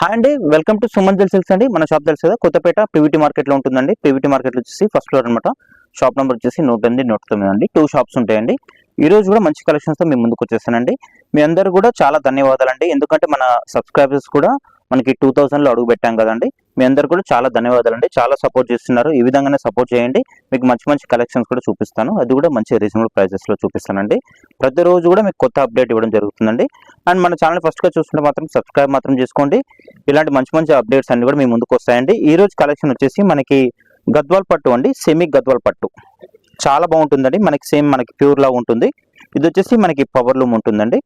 Hi అండి welcome to Suman silks అండి. మన షాప్ తెలుసు కదా కొత్తపేట పీవీటీ మార్కెట్లో ఉంటుందండి. పీవీటీ మార్కెట్లో వచ్చేసి ఫస్ట్ ఫ్లోర్ అనమాట షాప్ నెంబర్ వచ్చేసి నూట ఎనిమిది నూట తొమ్మిది అండి. టూ షాప్స్ ఉంటాయండి. ఈ రోజు కూడా మంచి కలెక్షన్స్తో మీ ముందుకు వచ్చేసానండి. మీ అందరూ కూడా చాలా ధన్యవాదాలు అండి ఎందుకంటే మన సబ్స్క్రైబర్స్ కూడా మనకి టూ థౌసండ్లో అడుగు పెట్టాం కదండి. మీ అందరు కూడా చాలా ధన్యవాదాలు అండి చాలా సపోర్ట్ చేస్తున్నారు. ఈ విధంగానే సపోర్ట్ చేయండి. మీకు మంచి మంచి కలెక్షన్స్ కూడా చూపిస్తాను. అది కూడా మంచి రీజనబుల్ ప్రైజెస్లో చూపిస్తానండి. ప్రతిరోజు కూడా మీకు కొత్త అప్డేట్ ఇవ్వడం జరుగుతుందండి. అండ్ మన ఛానల్ ఫస్ట్గా చూసుకుంటే చూస్తుంటే మాత్రం సబ్స్క్రైబ్ మాత్రం చేసుకోండి. ఇలాంటి మంచి మంచి అప్డేట్స్ అన్ని కూడా మీ ముందుకు వస్తాయండి. ఈ రోజు కలెక్షన్ వచ్చేసి మనకి గద్వాల్ పట్టు అండి. సెమీ గద్వాల్ పట్టు. చాలా బాగుంటుందండి. మనకి సేమ్ మనకి ప్యూర్లా ఉంటుంది. ఇది వచ్చేసి మనకి పవర్ లూమ్ ఉంటుందండి.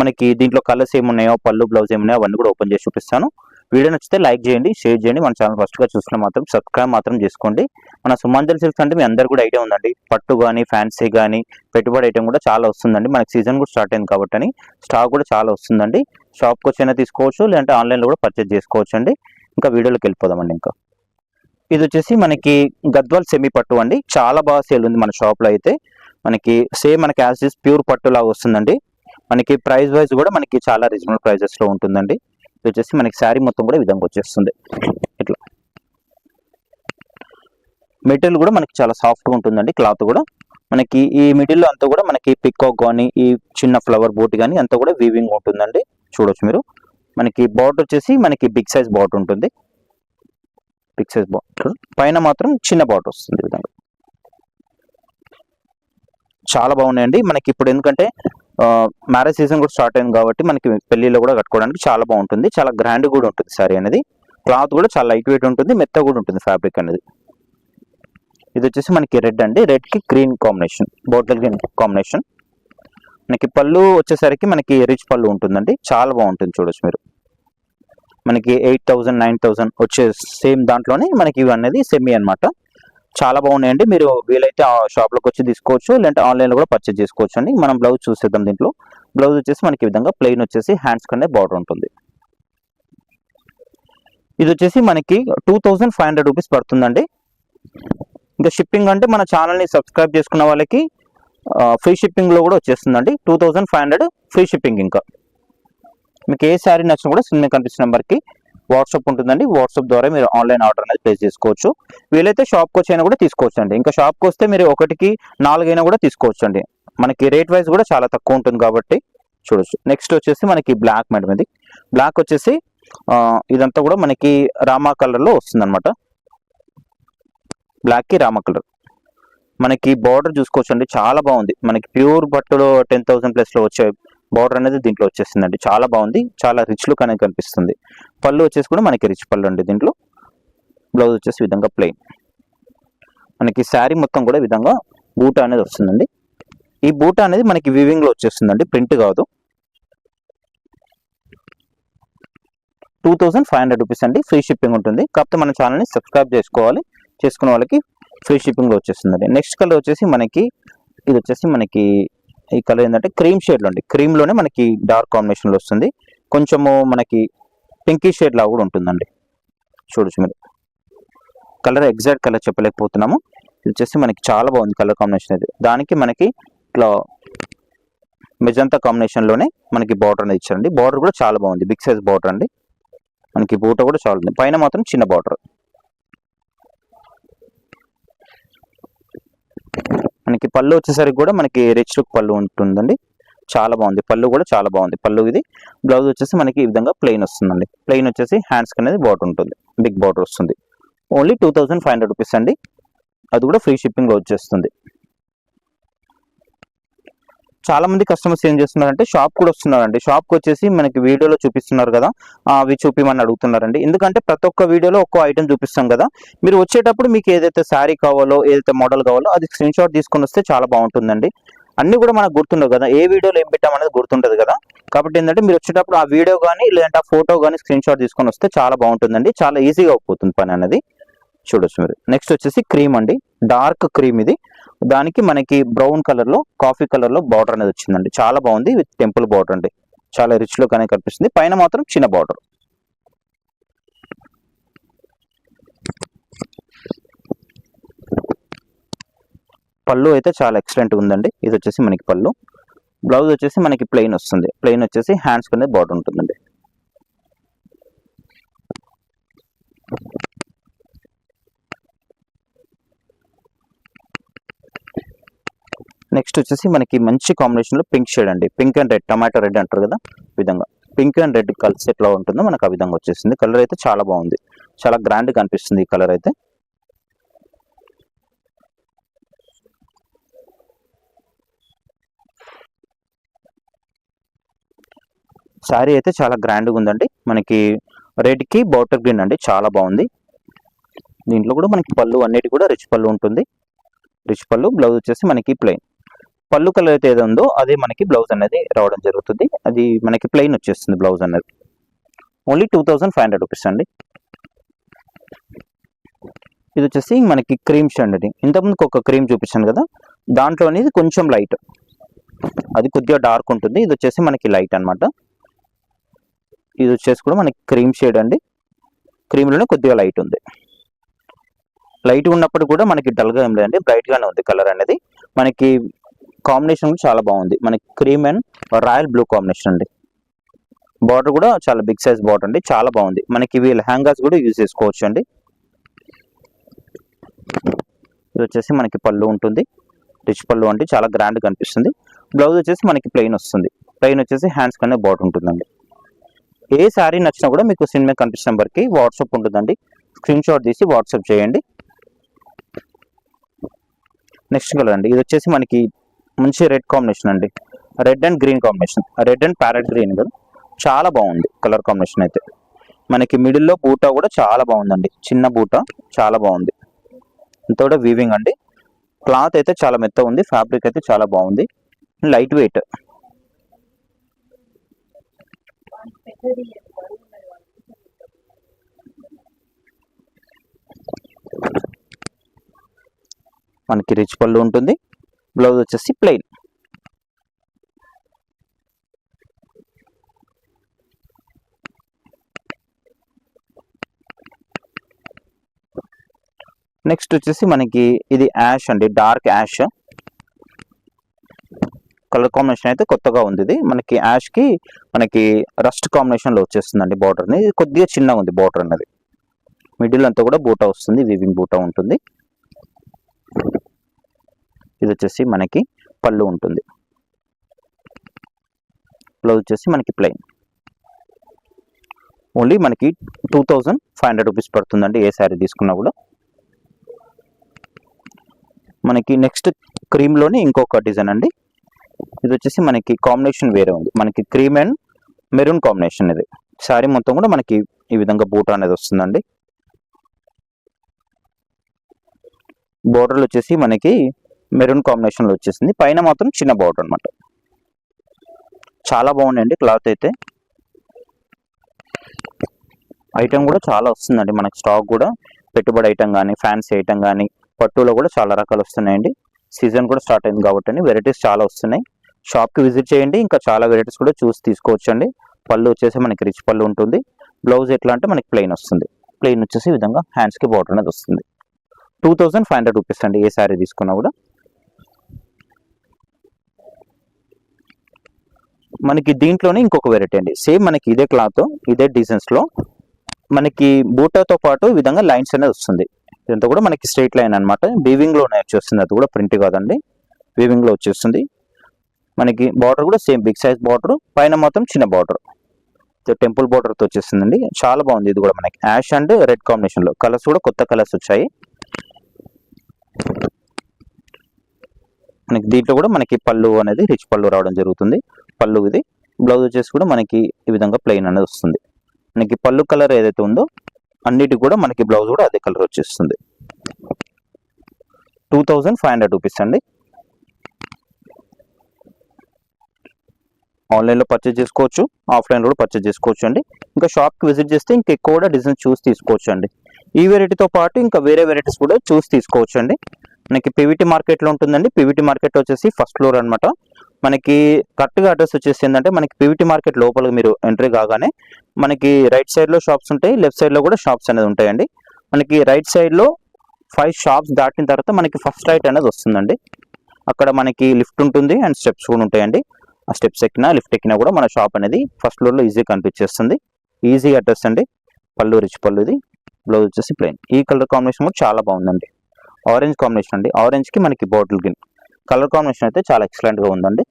మనకి దీంట్లో కలర్స్ ఏమున్నాయో పళ్ళు బ్లౌజ్ ఏమున్నాయో అవన్నీ కూడా ఓపెన్ చేసి చూపిస్తాను. వీడియో నచ్చితే లైక్ చేయండి షేర్ చేయండి. మన ఛానల్ ఫస్ట్గా చూసిన మాత్రం సబ్స్క్రైబ్ మాత్రం చేసుకోండి. మన సుమాంజల్ సిల్క్స్ అంటే మీ అందరు కూడా ఐడియా ఉందండి. పట్టు కానీ ఫ్యాన్సీ కానీ పెట్టుబడి ఐటమ్ కూడా చాలా వస్తుందండి. మనకి సీజన్ కూడా స్టార్ట్ అయింది కాబట్టి అని స్టాక్ కూడా చాలా వస్తుందండి. షాప్కి వచ్చైనా తీసుకోవచ్చు లేదంటే ఆన్లైన్లో కూడా పర్చేజ్ చేసుకోవచ్చు అండి ఇంకా వీడియోలోకి వెళ్ళిపోదామండి ఇంకా. ఇది వచ్చేసి మనకి గద్వాల్ సెమీ పట్టు అండి. చాలా బాగా సేల్ ఉంది మన షాప్లో అయితే. మనకి సేమ్ మనకి యాజ్ ఇస్ ప్యూర్ పట్టు లాగా వస్తుందండి. మనకి ప్రైస్ వైజ్ కూడా మనకి చాలా రీజనబుల్ ప్రైజెస్లో ఉంటుందండి. ఇది వచ్చేసి మనకి శారీ మొత్తం కూడా విధంగా వచ్చేస్తుంది. ఇట్లా. మెటీరియల్ కూడా మనకి చాలా సాఫ్ట్గా ఉంటుందండి క్లాత్ కూడా. మనకి ఈ మిడిల్లో అంతా కూడా మనకి పికాక్ కానీ ఈ చిన్న ఫ్లవర్ బోట్ కానీ అంతా కూడా వీవింగ్ ఉంటుందండి. చూడొచ్చు మీరు. మనకి బాట్ వచ్చేసి మనకి బిగ్ సైజ్ బాట్ ఉంటుంది. బిగ్ సైజ్ బాట్ పైన మాత్రం చిన్న బార్డర్ వస్తుంది విధంగా. చాలా బాగున్నాయండి. మనకి ఇప్పుడు ఎందుకంటే మ్యారేజ్ సీజన్ కూడా స్టార్ట్ అయింది కాబట్టి మనకి పెళ్ళిలో కూడా కట్టుకోవడానికి చాలా బాగుంటుంది. చాలా గ్రాండ్ కూడా ఉంటుంది సారీ అనేది. క్లాత్ కూడా చాలా లైట్ వెయిట్ ఉంటుంది. మెత్త కూడా ఉంటుంది ఫ్యాబ్రిక్ అనేది. ఇది వచ్చేసి మనకి రెడ్ అండి. రెడ్కి green combination bottle green combination మనకి పళ్ళు వచ్చేసరికి మనకి రిచ్ పళ్ళు ఉంటుందండి. చాలా బాగుంటుంది చూడొచ్చు మీరు. మనకి ఎయిట్ థౌసండ్ నైన్ థౌసండ్ వచ్చే సేమ్ దాంట్లోనే మనకి ఇవి అనేది సెమీ అన్నమాట. చాలా బాగున్నాయండి. మీరు వీలైతే ఆ షాప్లోకి వచ్చి తీసుకోవచ్చు. లేదంటే ఆన్లైన్లో కూడా పర్చేజ్ చేసుకోవచ్చు అండి. మనం బ్లౌజ్ చూసేద్దాం దీంట్లో. బ్లౌజ్ వచ్చేసి మనకి ఈ విధంగా ప్లెయిన్ వచ్చేసి హ్యాండ్స్ కనే బార్డర్ ఉంటుంది. ఇది వచ్చేసి మనకి two thousand five hundred rupees పడుతుందండి. ఇంకా షిప్పింగ్ అంటే మన ఛానల్ని సబ్స్క్రైబ్ చేసుకున్న వాళ్ళకి ఫ్రీ షిప్పింగ్లో కూడా వచ్చేస్తుందండి. Two thousand five hundred free shipping ఇంకా. మీకు ఏ శారీ నచ్చినా కూడా సినిమా కనిపిస్తున్న నెంబర్కి వాట్సాప్ ఉంటుందండి. వాట్సాప్ ద్వారా మీరు ఆన్లైన్ ఆర్డర్ అనేది ప్లేస్ చేసుకోవచ్చు. వీలైతే షాప్కి వచ్చైనా కూడా తీసుకోవచ్చు అండి ఇంకా షాప్కి వస్తే మీరు ఒకటికి నాలుగైనా కూడా తీసుకోవచ్చు అండి మనకి రేట్ వైజ్ కూడా చాలా తక్కువ ఉంటుంది కాబట్టి చూడొచ్చు. నెక్స్ట్ వచ్చేసి మనకి బ్లాక్ మేడం ఇది. బ్లాక్ వచ్చేసి ఇదంతా కూడా మనకి రామా కలర్లో వస్తుంది అనమాట బ్లాక్కి రామా కలర్ మనకి బార్డర్ చూసుకోవచ్చు అండి చాలా బాగుంది. మనకి ప్యూర్ బట్టలో టెన్ థౌసండ్ ప్లస్లో వచ్చే బార్డర్ అనేది దీంట్లో వచ్చేసిందండి. చాలా బాగుంది. చాలా రిచ్ లుక్ అనేది కనిపిస్తుంది. పళ్ళు వచ్చేసి కూడా మనకి రిచ్ పళ్ళు అండి దీంట్లో. బ్లౌజ్ వచ్చేసి విధంగా ప్లెయిన్. మనకి శారీ మొత్తం కూడా విధంగా బూట అనేది వస్తుందండి. ఈ బూట అనేది మనకి వివింగ్లో వచ్చేస్తుందండి. ప్రింట్ కాదు. Two thousand five hundred rupees అండి. ఫ్రీ షిప్పింగ్ ఉంటుంది. కాకపోతే మన ఛానల్ని సబ్స్క్రైబ్ చేసుకోవాలి. చేసుకున్న వాళ్ళకి ఫ్రీ షిప్పింగ్లో వచ్చేస్తుందండి. నెక్స్ట్ కలర్ వచ్చేసి మనకి ఇది వచ్చేసి మనకి ఈ కలర్ ఏంటంటే క్రీమ్ షేడ్లో అండి. క్రీమ్లోనే మనకి డార్క్ కాంబినేషన్లో వస్తుంది. కొంచెము మనకి పింకీ షేడ్ లాగా కూడా ఉంటుందండి. చూడొచ్చు మీరు కలర్ ఎగ్జాక్ట్ కలర్ చెప్పలేకపోతున్నాము. ఇది వచ్చేసి మనకి చాలా బాగుంది కలర్ కాంబినేషన్ అయితే దానికి మనకి ఇట్లా మెజంతా కాంబినేషన్లోనే మనకి బార్డర్ అనేది ఇచ్చారండి. బార్డర్ కూడా చాలా బాగుంది. బిగ్ సైజ్ బార్డర్ అండి. మనకి బూట కూడా చాలా ఉంది. పైన మాత్రం చిన్న బార్డర్. మనకి పళ్ళు వచ్చేసరికి కూడా మనకి రిచ్ లుక్ పళ్ళు ఉంటుందండి. చాలా బాగుంది. పళ్ళు కూడా చాలా బాగుంది. పళ్ళు ఇది. బ్లౌజ్ వచ్చేసి మనకి ఈ విధంగా ప్లెయిన్ వస్తుందండి. ప్లెయిన్ వచ్చేసి హ్యాండ్స్కి అనేది బార్డర్ ఉంటుంది. బిగ్ బార్డర్ వస్తుంది. Only two thousand five hundred rupees అండి. అది కూడా ఫ్రీ షిప్పింగ్లో వచ్చేస్తుంది. చాలా మంది కస్టమర్స్ ఏం చేస్తున్నారంటే షాప్ కూడా వస్తున్నారండి. షాప్కి వచ్చేసి మనకి వీడియోలో చూపిస్తున్నారు కదా అవి చూపిమని అడుగుతున్నారండి. ఎందుకంటే ప్రతి ఒక్క వీడియోలో ఒక్కో ఐటెం చూపిస్తాం కదా మీరు వచ్చేటప్పుడు మీకు ఏదైతే శారీ కావాలో ఏదైతే మోడల్ కావాలో అది స్క్రీన్ షాట్ తీసుకొని వస్తే చాలా బాగుంటుందండి. అన్ని కూడా మనకు గుర్తుండవు కదా ఏ వీడియోలో ఏం పెట్టాం అనేది కదా. కాబట్టి ఏంటంటే మీరు వచ్చేటప్పుడు ఆ వీడియో కానీ లేదంటే ఆ ఫోటో కానీ స్క్రీన్ షాట్ తీసుకొని వస్తే చాలా బాగుంటుందండి. చాలా ఈజీగా అయిపోతుంది పని అనేది. చూడొచ్చు మీరు. నెక్స్ట్ వచ్చేసి క్రీమ్ అండి. డార్క్ క్రీమ్ ఇది. దానికి మనకి బ్రౌన్ కలర్లో కాఫీ కలర్లో బార్డర్ అనేది వచ్చిందండి. చాలా బాగుంది. విత్ టెంపుల్ బార్డర్ అండి. చాలా రిచ్లో కానీ కనిపిస్తుంది. పైన మాత్రం చిన్న బార్డర్. పళ్ళు అయితే చాలా ఎక్సలెంట్ ఉందండి. ఇది వచ్చేసి మనకి పళ్ళు. బ్లౌజ్ వచ్చేసి మనకి ప్లెయిన్ వస్తుంది. ప్లెయిన్ వచ్చేసి హ్యాండ్స్ అనేది బార్డర్ ఉంటుందండి. నెక్స్ట్ వచ్చేసి మనకి మంచి కాంబినేషన్లో పింక్ షేడ్ అండి. Pink and red tomato red అంటారు కదా? విధంగా. పింక్ అండ్ రెడ్ కలిసి ఎట్లా ఉంటుందో మనకు ఆ విధంగా వచ్చేసింది. కలర్ అయితే చాలా బాగుంది. చాలా గ్రాండ్గా అనిపిస్తుంది ఈ కలర్ అయితే. శారీ అయితే చాలా గ్రాండ్గా ఉందండి. మనకి రెడ్కి బౌటర్ బాటర్ గ్రీన్ అండి. చాలా బాగుంది. దీంట్లో కూడా మనకి పళ్ళు అన్నిటి కూడా రిచ్ పళ్ళు ఉంటుంది. రిచ్ పళ్ళు బ్లౌజ్ వచ్చేసి మనకి ప్లెయిన్ పళ్ళు కలర్ అయితే ఏదో ఉందో అదే మనకి బ్లౌజ్ అనేది రావడం జరుగుతుంది. అది మనకి ప్లెయిన్ వచ్చేస్తుంది బ్లౌజ్ అనేది. Only two thousand five hundred rupees అండి. ఇది వచ్చేసి మనకి క్రీమ్ షేడ్ అండి. ఇంతకుముందుకు ఒక క్రీమ్ చూపించాను కదా. దాంట్లో అనేది కొంచెం లైట్ అది కొద్దిగా డార్క్ ఉంటుంది. ఇది వచ్చేసి మనకి లైట్ అన్నమాట. ఇది వచ్చేసి కూడా మనకి క్రీమ్ షేడ్ అండి. క్రీమ్లోనే కొద్దిగా లైట్ ఉంది. లైట్ ఉన్నప్పుడు కూడా మనకి డల్గా ఏం లేదండి. బ్రైట్గానే ఉంది కలర్ అనేది. మనకి కాంబినేషన్ కూడా చాలా బాగుంది. మనకి cream and royal blue combination అండి. బార్డర్ కూడా చాలా బిగ్ సైజ్ బార్డర్ అండి. చాలా బాగుంది. మనకి ఇవి లెహంగాస్ కూడా యూజ్ చేసుకోవచ్చు అండి. ఇది వచ్చేసి మనకి పళ్ళు ఉంటుంది. రిచ్ పళ్ళు అంటే చాలా గ్రాండ్ కనిపిస్తుంది. బ్లౌజ్ వచ్చేసి మనకి ప్లెయిన్ వస్తుంది. ప్లెయిన్ వచ్చేసి హ్యాండ్స్ కనే బార్డర్ ఉంటుందండి. ఏ శారీ నచ్చినా కూడా మీకు సినిమా కనిపించిన నెంబర్కి వాట్సాప్ ఉంటుందండి. స్క్రీన్ షాట్ తీసి వాట్సాప్ చేయండి. నెక్స్ట్ కలర్ అండి. ఇది వచ్చేసి మనకి మంచి రెడ్ కాంబినేషన్ అండి. Red and green combination. Red and parrot green కదా? చాలా బాగుంది కలర్ కాంబినేషన్ అయితే. మనకి మిడిల్లో బూటా కూడా చాలా బాగుందండి. చిన్న బూటా చాలా బాగుంది. ఇంత కూడా వీవింగ్ అండి. క్లాత్ అయితే చాలా మెత్త ఉంది. ఫ్యాబ్రిక్ అయితే చాలా బాగుంది. Light weight. మనకి రిచ్ పళ్ళు ఉంటుంది. బ్లౌజ్ వచ్చేసి ప్లెయిన్ నెక్స్ట్ వచ్చేసి మనకి ఇది యాష్ అండి డార్క్ యాష్ కలర్ కాంబినేషన్ అయితే కొత్తగా ఉంది ఇది. మనకి యాష్కి మనకి రస్ట్ కాంబినేషన్లో వచ్చేస్తుందండి బార్డర్ని ఇది కొద్దిగా చిన్నగా ఉంది బార్డర్ అన్నది మిడిల్ అంతా కూడా బూటా వస్తుంది వీవింగ్ బూటా ఉంటుంది. ఇది వచ్చేసి మనకి పళ్ళు ఉంటుంది. బ్లౌజ్ వచ్చేసి మనకి ప్లెయిన్ ఓన్లీ మనకి two thousand five hundred rupees పడుతుందండి ఏ శారీ తీసుకున్నా కూడా. మనకి నెక్స్ట్ క్రీమ్లోనే ఇంకొక డిజైన్ అండి. ఇది వచ్చేసి మనకి కాంబినేషన్ వేరే ఉంది. మనకి క్రీమ్ అండ్ మెరూన్ కాంబినేషన్ ఇది. శారీ మొత్తం కూడా మనకి ఈ విధంగా బూట అనేది వస్తుందండి. బోర్డర్లు వచ్చేసి మనకి మెరూన్ కాంబినేషన్లో వచ్చేసింది. పైన మాత్రం చిన్న బోర్డర్ అనమాట చాలా బాగుందండి క్లాత్ అయితే. ఐటెం కూడా చాలా వస్తుందండి. మనకి స్టాక్ కూడా పెట్టుబడి ఐటమ్ కానీ ఫ్యాన్సీ ఐటమ్ కానీ పట్టులో కూడా చాలా రకాలు వస్తున్నాయండి. సీజన్ కూడా స్టార్ట్ అయింది కాబట్టి అండి. వెరైటీస్ చాలా వస్తున్నాయి. షాప్కి విజిట్ చేయండి. ఇంకా చాలా వెరైటీస్ కూడా చూసి తీసుకోవచ్చు అండి పళ్ళు వచ్చేసి మనకి రిచ్ పళ్ళు ఉంటుంది. బ్లౌజ్ ఎట్లా అంటే మనకి ప్లెయిన్ వస్తుంది. ప్లెయిన్ వచ్చేసి ఈ విధంగా హ్యాండ్స్కి బార్డర్ అనేది వస్తుంది. Two thousand five hundred rupees అండి ఏ శారీ తీసుకున్నా కూడా. మనకి దీంట్లోనే ఇంకొక వెరైటీ అండి. సేమ్ మనకి ఇదే క్లాత్ ఇదే డిజైన్స్లో మనకి బూటాతో పాటు ఈ విధంగా లైన్స్ అనేది వస్తుంది. ఇదంతా కూడా మనకి స్ట్రైట్ లైన్ అనమాట బీవింగ్లోనే వచ్చేస్తుంది. అది కూడా ప్రింట్ కాదండి. బీవింగ్లో వచ్చేస్తుంది. మనకి బార్డర్ కూడా సేమ్ బిగ్ సైజ్ బార్డర్ పైన మాత్రం చిన్న బార్డర్ టెంపుల్ బార్డర్తో వచ్చేస్తుందండి. చాలా బాగుంది ఇది కూడా మనకి. యాష్ అండ్ రెడ్ కాంబినేషన్లో కలర్స్ కూడా కొత్త కలర్స్ వచ్చాయి. మనకి దీంట్లో కూడా మనకి పళ్ళు అనేది రిచ్ పళ్ళు రావడం జరుగుతుంది. పళ్ళు ఇది. బ్లౌజ్ వచ్చేసి కూడా మనకి ఈ విధంగా ప్లెయిన్ అనేది వస్తుంది. మనకి పళ్ళు కలర్ ఏదైతే ఉందో అన్నిటికి కూడా మనకి బ్లౌజ్ కూడా అదే కలర్ వచ్చేస్తుంది. Two thousand five hundred rupees అండి. ఆన్లైన్లో పర్చేజ్ చేసుకోవచ్చు ఆఫ్లైన్లో కూడా పర్చేజ్ చేసుకోవచ్చు అండి. ఇంకా షాప్కి విజిట్ చేస్తే ఇంకా ఎక్కువ కూడా డిజైన్ చూసి తీసుకోవచ్చు అండి. ఈ వెరైటీతో పాటు ఇంకా వేరే వెరైటీస్ కూడా చూసి తీసుకోవచ్చు అండి. మనకి పివిటీ మార్కెట్లో ఉంటుందండి. పివిటి మార్కెట్ వచ్చేసి ఫస్ట్ ఫ్లోర్ అనమాట మనకి కరెక్ట్గా అడ్రస్ వచ్చేసి ఏంటంటే మనకి పివిటి మార్కెట్ లోపల మీరు ఎంట్రీ కాగానే మనకి రైట్ సైడ్లో షాప్స్ ఉంటాయి లెఫ్ట్ సైడ్లో కూడా షాప్స్ అనేది ఉంటాయండి. మనకి రైట్ సైడ్లో ఫైవ్ షాప్స్ దాటిన తర్వాత మనకి ఫస్ట్ రైట్ అనేది వస్తుందండి. అక్కడ మనకి లిఫ్ట్ ఉంటుంది అండ్ స్టెప్స్ కూడా ఉంటాయండి. ఆ స్టెప్స్ ఎక్కినా లిఫ్ట్ ఎక్కినా కూడా మన షాప్ అనేది ఫస్ట్ ఫ్లోర్లో ఈజీగా కనిపించేస్తుంది. ఈజీ అడ్రస్ అండి. పళ్ళు రిచ్ పళ్ళు ఇది. బ్లౌజ్ వచ్చేసి ప్లెయిన్ ఈ కలర్ కాంబినేషన్ కూడా చాలా బాగుందండి. ఆరెంజ్ కాంబినేషన్ అండి. ఆరెంజ్కి మనకి బాటిల్ గ్రీన్ కలర్ కాంబినేషన్ అయితే చాలా ఎక్సలెంట్గా ఉందండి.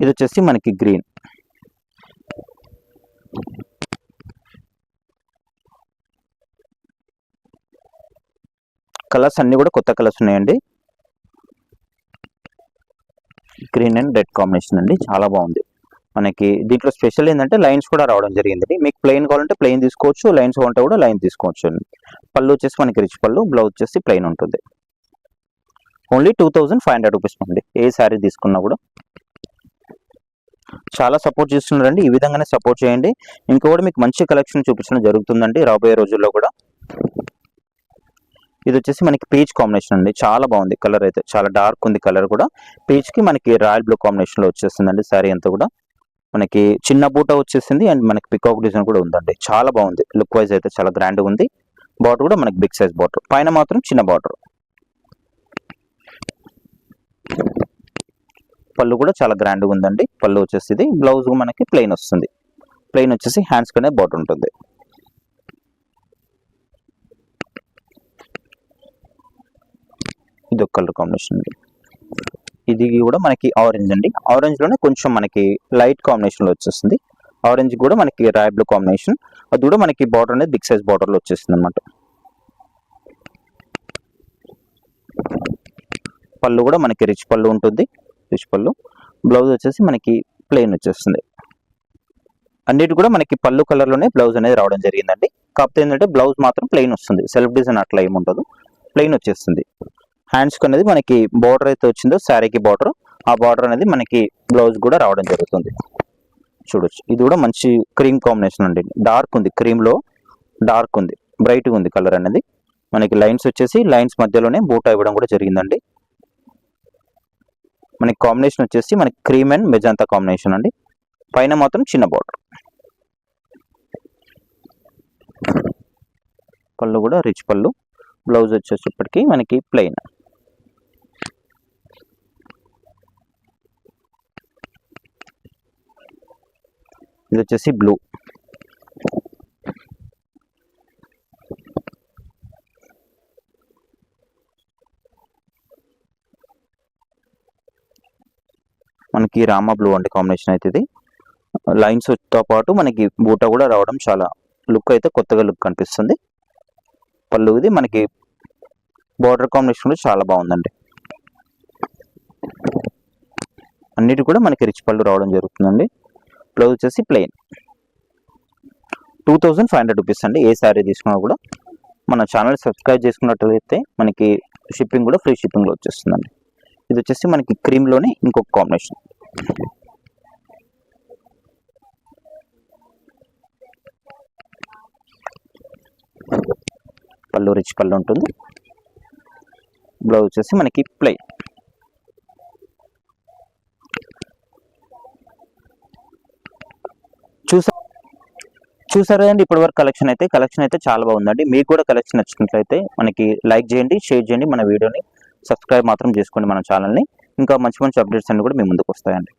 ఇది వచ్చేసి మనకి గ్రీన్. కలర్స్ అన్ని కూడా కొత్త కలర్స్ ఉన్నాయండి. గ్రీన్ అండ్ రెడ్ కాంబినేషన్ అండి. చాలా బాగుంది. మనకి దీంట్లో స్పెషల్ ఏంటంటే లైన్స్ కూడా రావడం జరిగింది మీకు ప్లెయిన్ కావాలంటే ప్లెయిన్ తీసుకోవచ్చు లైన్స్ ఉంటే కూడా లైన్ తీసుకోవచ్చు అండి. పళ్ళు వచ్చేసి మనకి రిచ్ పళ్ళు బ్లౌజ్ వచ్చేసి ప్లెయిన్ ఉంటుంది. Only two thousand five hundred rupees అండి. ఏ శారీ తీసుకున్నా కూడా. చాలా సపోర్ట్ చేస్తున్నారండి. ఈ విధంగానే సపోర్ట్ చేయండి. ఇంకా కూడా మీకు మంచి కలెక్షన్ చూపించడం జరుగుతుందండి రాబోయే రోజుల్లో కూడా. ఇది వచ్చేసి మనకి పీచ్ కాంబినేషన్ అండి. చాలా బాగుంది కలర్ అయితే. చాలా డార్క్ ఉంది కలర్ కూడా. పీచ్కి మనకి రాయల్ బ్లూ కాంబినేషన్లో వచ్చేస్తుందండి శారీ అంతా కూడా. మనకి చిన్న బూట వచ్చేసింది అండ్ మనకి పికాక్ డిజైన్ కూడా ఉందండి. చాలా బాగుంది. లుక్ వైజ్ అయితే చాలా గ్రాండ్గా ఉంది. బాటర్ కూడా మనకి బిగ్ సైజ్ బాటర్ పైన మాత్రం చిన్న బాటర్ పళ్ళు కూడా చాలా గ్రాండ్గా ఉందండి. పళ్ళు వచ్చేసి ఇది బ్లౌజ్ మనకి ప్లెయిన్ వస్తుంది. ప్లెయిన్ వచ్చేసి హ్యాండ్స్ కనే బార్డర్ ఉంటుంది. ఇది ఒక కలర్ కాంబినేషన్ అండి. ఇది కూడా మనకి ఆరెంజ్ అండి. ఆరెంజ్లోనే కొంచెం మనకి లైట్ కాంబినేషన్లో వచ్చేస్తుంది. ఆరెంజ్ కూడా మనకి రాయ్ బ్లూ కాంబినేషన్ అది కూడా మనకి బార్డర్ అనేది బిగ్ సైజ్ బార్డర్లో వచ్చేస్తుంది అనమాట పళ్ళు కూడా మనకి రిచ్ పళ్ళు ఉంటుంది. రిచ్ పళ్ళు. బ్లౌజ్ వచ్చేసి మనకి ప్లెయిన్ వచ్చేస్తుంది. అన్నిటి కూడా మనకి పళ్ళు కలర్లోనే బ్లౌజ్ అనేది రావడం జరిగిందండి. కాకపోతే ఏంటంటే బ్లౌజ్ మాత్రం ప్లెయిన్ వస్తుంది. సెల్ఫ్ డిజైన్ అట్లా ఏముండదు ఉండదు. ప్లెయిన్ వచ్చేస్తుంది. హ్యాండ్స్కి అనేది మనకి బార్డర్ అయితే వచ్చిందో శారీకి బార్డర్ ఆ బార్డర్ అనేది మనకి బ్లౌజ్ కూడా రావడం జరుగుతుంది. చూడొచ్చు. ఇది కూడా మంచి క్రీమ్ కాంబినేషన్ అండి. డార్క్ ఉంది. క్రీమ్లో డార్క్ ఉంది. బ్రైట్గా ఉంది కలర్ అనేది. మనకి లైన్స్ వచ్చేసి లైన్స్ మధ్యలోనే బూటా ఇవ్వడం కూడా జరిగిందండి. మనకి కాంబినేషన్ వచ్చేసి మనకి క్రీమ్ అండ్ మెజంతా కాంబినేషన్ అండి. పైన మాత్రం చిన్న బార్డర్ పళ్ళు కూడా రిచ్ పళ్ళు. బ్లౌజ్ వచ్చేటప్పటికి మనకి ప్లెయిన్ ఇది వచ్చేసి బ్లూ ఈ రామా బ్లూ అంటే కాంబినేషన్ అయితే ఇది. లైన్స్తో పాటు మనకి బూట కూడా రావడం చాలా లుక్ అయితే కొత్తగా లుక్ కనిపిస్తుంది. పళ్ళు ఇది మనకి బార్డర్ కాంబినేషన్ కూడా చాలా బాగుందండి. అన్నిటి కూడా మనకి రిచ్ పళ్ళు రావడం జరుగుతుందండి. బ్లౌజ్ వచ్చేసి plain two thousand five hundred rupees అండి. ఏ శారీ తీసుకున్నా కూడా మన ఛానల్ సబ్స్క్రైబ్ చేసుకున్నట్లయితే మనకి షిప్పింగ్ కూడా ఫ్రీ షిప్పింగ్లో వచ్చేస్తుందండి. ఇది వచ్చేసి మనకి క్రీమ్లోనే ఇంకొక కాంబినేషన్ పళ్ళు రిచ్ పళ్ళు ఉంటుంది. బ్లౌజ్ వచ్చేసి మనకి ప్లే చూసా చూసారు కదండి ఇప్పటి వరకు కలెక్షన్ అయితే కలెక్షన్ అయితే చాలా బాగుందండి. మీకు కూడా కలెక్షన్ నచ్చినట్లయితే మనకి లైక్ చేయండి షేర్ చేయండి మన వీడియోని. సబ్స్క్రైబ్ మాత్రం చేసుకోండి మన ఛానల్ని ఇంకా మంచి మంచి అప్డేట్స్ అన్ని కూడా మీ ముందుకు వస్తాయండి.